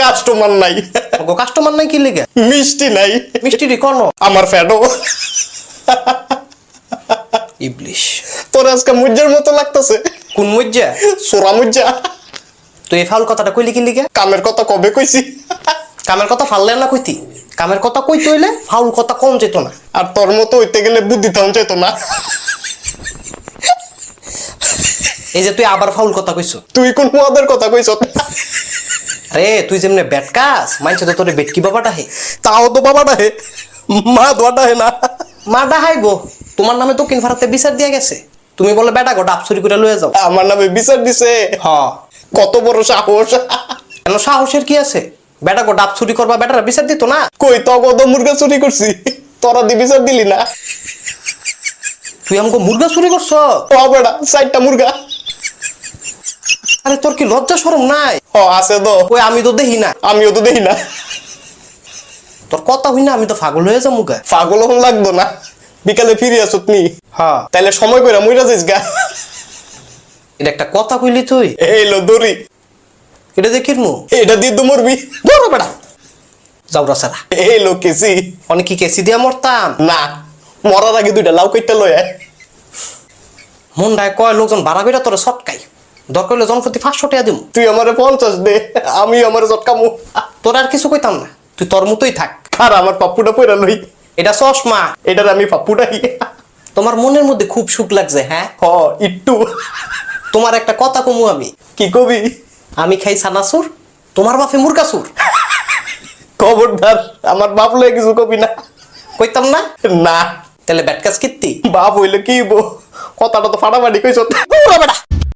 Customer নাই। Customer নাই কি লিগে? মিষ্টি নাই। মিষ্টি কোন আমার ফ্যাটও ইবলিশ। তোর আজকে মুজ্জার মতো লাগতেছে। কোন মজ্জা? সোরা মুজ্জা। তুই এই ফাউল কথাটা কইলি কি কামের কথা কবে কইছি? কামের কথা ফাললে না কইতি? কামের কথা কইতে হইলে ফাউল কথা কম যেত না। আর তোর মতো হইতে গেলে বুদ্ধি থাউন চাইতো না। এই যে তুই আবার ফাউল কথা কইছ। তুই কোন ওদের কথা কইছ? আরে তুই যেমনে বেটকাস মানছে তো তোরে বেটকি বাবাটা হে তাও তো বাবাটা হে মা দোয়াটা হে না। মা ডাহাইবো তোমার নামে তো কিন ফারাতে বিচার দিয়া গেছে। তুমি বলে বেটা গোটা আপসুরি করে লয়ে যাও। আমার নামে বিচার দিছে। হ। কত বড় সাহস। কেন সাহসের কি আছে? বেটা গোটা আপসুরি করবা বেটারা বিচার দিত না? কই তো কত মুরগা চুরি করছি। তোরা দি বিচার দিলি না। তুই আমাকে মুরগা চুরি করছ? ও বেটা চারটা মুরগা। আরে তোর কি লজ্জা শরম নাই? ও আছে তো। ওই আমি তো দেখি না। আমিও তো দেখি না। তোর কথা হই না আমি তো পাগল হয়ে যাব গা। পাগল হন লাগতো না। বিকালে ফিরে আসত নি। হ্যাঁ। তাইলে সময় কইরা মইরা যাইস গা। এটা একটা কথা কইলি তুই? এই লো দড়ি। এটা দেখির মু এটা দিয়ে তো মরবি। ধরো বেটা। যাও রাসারা এই লো কেসি অনেক কি কেসি দিয়া মরতাম? না। মরার আগে দুইটা লাউ কেটে লয়। মন ডায় কয় লোকজন বাড়া বেড়া তোরে সটকাই দরকার হলে জনপ্রতি পাঁচশো টাকা দিম। তুই আমারে পঞ্চাশ দে আমি আমার চটকামু তোর আর কিছু কইতাম না তুই তোর মতোই থাক। আর আমার পাপ্পুটা পয়রা লই। এটা চশমা। এটার আমি পাপ্পুটাই। তোমার মনের মধ্যে খুব সুখ লাগছে হ্যাঁ? হ একটু তোমার একটা কথা কমু আমি। কি কবি? আমি খাই সানাসুর তোমার বাপে মুরগাসুর। খবরদার আমার বাপ লয়ে কিছু কবি না। কইতাম না? না। তাহলে ব্যাটকাস কীর্তি? বাপ হইলে কি বো কথাটা তো ফাটাফাটি কইছ। বেটা।